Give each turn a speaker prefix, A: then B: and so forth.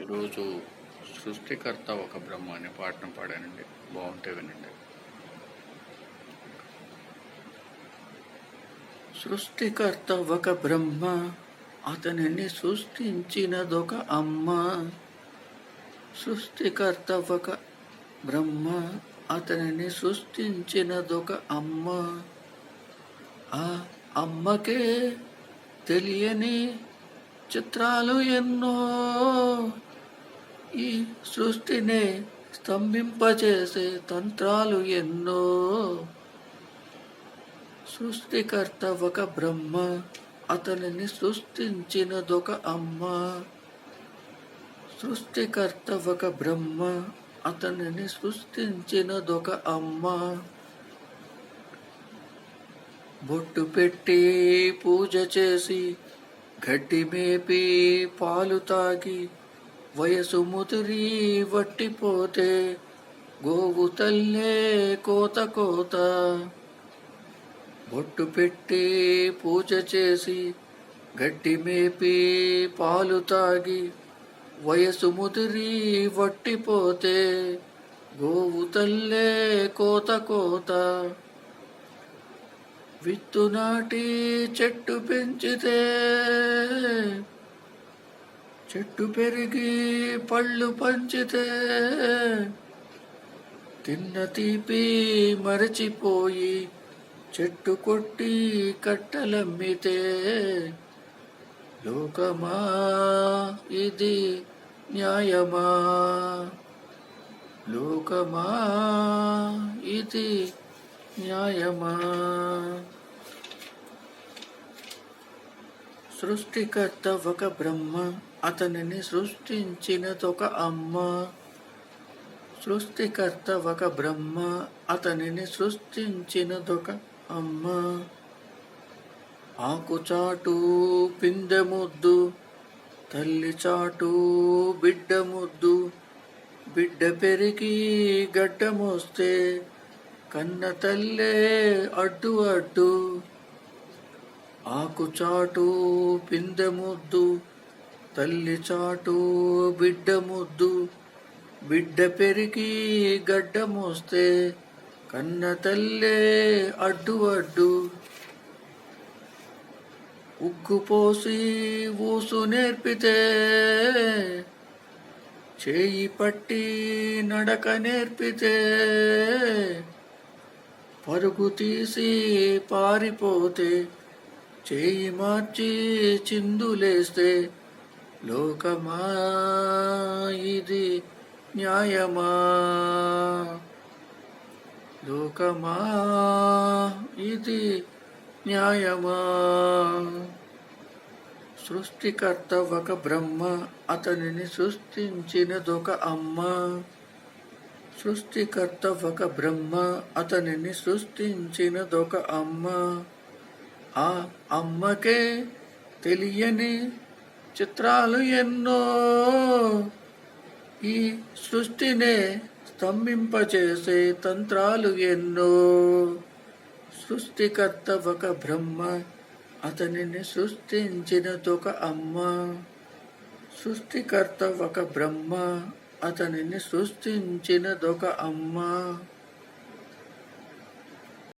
A: ఈరోజు సృష్టికర్త ఒక బ్రహ్మ అనే పాటను పాడానండి. బాగుంటే వినండి. సృష్టికర్త ఒక బ్రహ్మ అతనిని సృష్టించినదొక అమ్మ. సృష్టికర్త ఒక బ్రహ్మ అతనిని సృష్టించినదొక అమ్మ. ఆ అమ్మకే తెలియని చిత్రాలు ఎన్నో ఈ సృష్టిని స్తంభింపచేసే తంత్రాలు ఎన్నో. సృష్టికర్త ఒక బ్రహ్మ అతనిని సృష్టించినదొక అమ్మ. సృష్టికర్త ఒక బ్రహ్మ అతనిని సృష్టించినదొక అమ్మ. బొట్టు పెట్టి పూజ చేసి గడ్డి మేపి పాలు తాగి వయసు ముదిరి వట్టిపోతే గోవు తల్లే కోత కోత. బొట్టు పెట్టి పూజ చేసి గడ్డి మేపి పాలు తాగి వయసు ముదిరి వట్టిపోతే గోవు తల్లే కోత కోత. విత్తు నాటి చెట్టు పెంచితే చెట్టు పెరిగి పళ్ళు పంచితే తిన్న తీపి మరచిపోయి చెట్టు కొట్టి కట్టలమ్మితే లోకమా? ఇది న్యాయమా? లోకమా? ఇది న్యాయమా? సృష్టికర్త ఒక బ్రహ్మ అతనిని సృష్టించినదొక అమ్మ. సృష్టికర్త ఒక బ్రహ్మ అతనిని సృష్టించినదొక అమ్మ. ఆకు చాటు తల్లి చాటు బిడ్డ ముద్దు బిడ్డ పెరిగి గడ్డమొస్తే కన్న తల్లే అడ్డు అడ్డు ఆకుచాటు పిందెముద్దు తల్లి చాటు బిడ్డ ముద్దు బిడ్డ పెరిగి గడ్డ మోస్తే కన్న తల్లే అడ్డు అడ్డు ఉగ్గు పోసి ఊసు నేర్పితే చేయి పట్టి నడక నేర్పితే పరుగు తీసి పారిపోతే చేయి మార్చి చిందులేస్తే లోకమా ఇది న్యాయమా? లోకమా ఇది న్యాయమా? సృష్టికర్త ఒక బ్రహ్మ అతనిని సృష్టించినదొక అమ్మ. సృష్టికర్త ఒక బ్రహ్మ అతనిని సృష్టించినదొక అమ్మ. ఆ అమ్మకే తెలియని చిత్రాలు ఎన్నో. ఈ సృష్టినే స్తంభింపచేసే తంత్రాలు ఎన్నో. సృష్టికర్త ఒక బ్రహ్మ అతనిని సృష్టించినదొక అమ్మ. సృష్టికర్త ఒక బ్రహ్మ అతనిని సృష్టించినదొక అమ్మ.